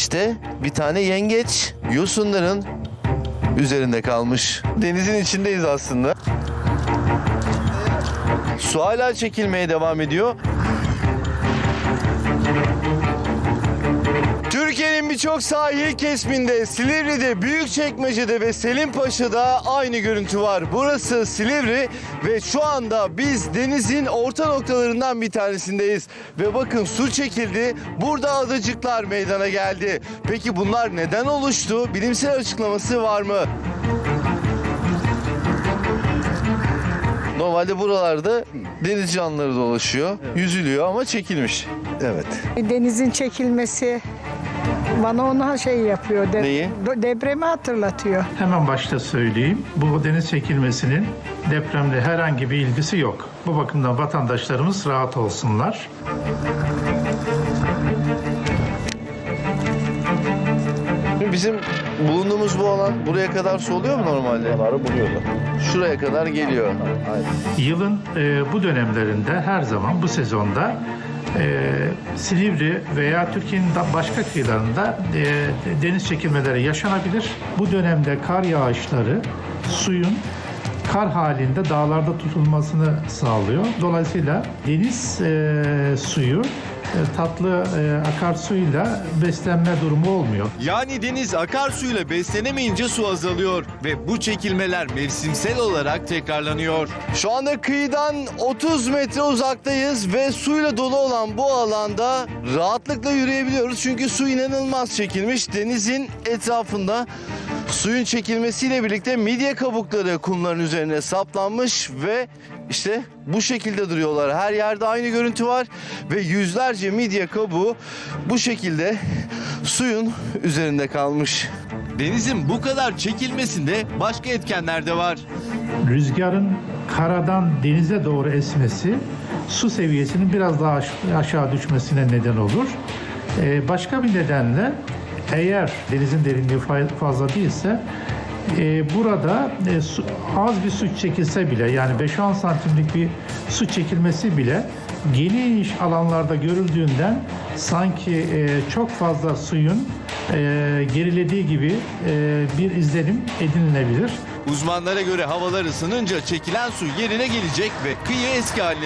İşte bir tane yengeç yosunların üzerinde kalmış. Denizin içindeyiz aslında. Su hala çekilmeye devam ediyor. Türkiye'nin birçok sahil kesiminde, Silivri'de, Büyükçekmece'de ve Selimpaşa'da aynı görüntü var. Burası Silivri ve şu anda biz denizin orta noktalarından bir tanesindeyiz. Ve bakın su çekildi, burada adacıklar meydana geldi. Peki bunlar neden oluştu? Bilimsel açıklaması var mı? Normalde buralarda deniz canlıları dolaşıyor, yüzülüyor ama çekilmiş. Evet. Denizin çekilmesi bana ona şey yapıyor. de- Neyi? Depremi hatırlatıyor. Hemen başta söyleyeyim. Bu deniz çekilmesinin depremle herhangi bir ilgisi yok. Bu bakımdan vatandaşlarımız rahat olsunlar. Bizim bulunduğumuz bu alan buraya kadar su oluyor mu normalde? Bunları buluyorlar. Şuraya kadar geliyor. Aynen. Yılın e, bu dönemlerinde her zaman bu sezonda e, Silivri veya Türkiye'nin başka kıyılarında e, deniz çekilmeleri yaşanabilir. Bu dönemde kar yağışları suyun kar halinde dağlarda tutulmasını sağlıyor. Dolayısıyla deniz e, suyu tatlı e, akarsuyla beslenme durumu olmuyor. Yani deniz akarsuyla beslenemeyince su azalıyor ve bu çekilmeler mevsimsel olarak tekrarlanıyor. Şu anda kıyıdan 30 metre uzaktayız ve suyla dolu olan bu alanda rahatlıkla yürüyebiliyoruz. Çünkü su inanılmaz çekilmiş. Denizin etrafında suyun çekilmesiyle birlikte midye kabukları kumların üzerine saplanmış ve işte bu şekilde duruyorlar. Her yerde aynı görüntü var ve yüzlerce midye kabuğu bu şekilde suyun üzerinde kalmış. Denizin bu kadar çekilmesinde başka etkenler de var. rüzgarın karadan denize doğru esmesi su seviyesinin biraz daha aş- aşağı düşmesine neden olur. Ee, başka bir nedenle eğer denizin derinliği fa- fazla değilse e, burada e, su- az bir su çekilse bile yani 5-10 santimlik bir su çekilmesi bile geniş alanlarda görüldüğünden sanki e, çok fazla suyun e, gerilediği gibi e, bir izlenim edinilebilir. Uzmanlara göre havalar ısınınca çekilen su yerine gelecek ve kıyı eski haline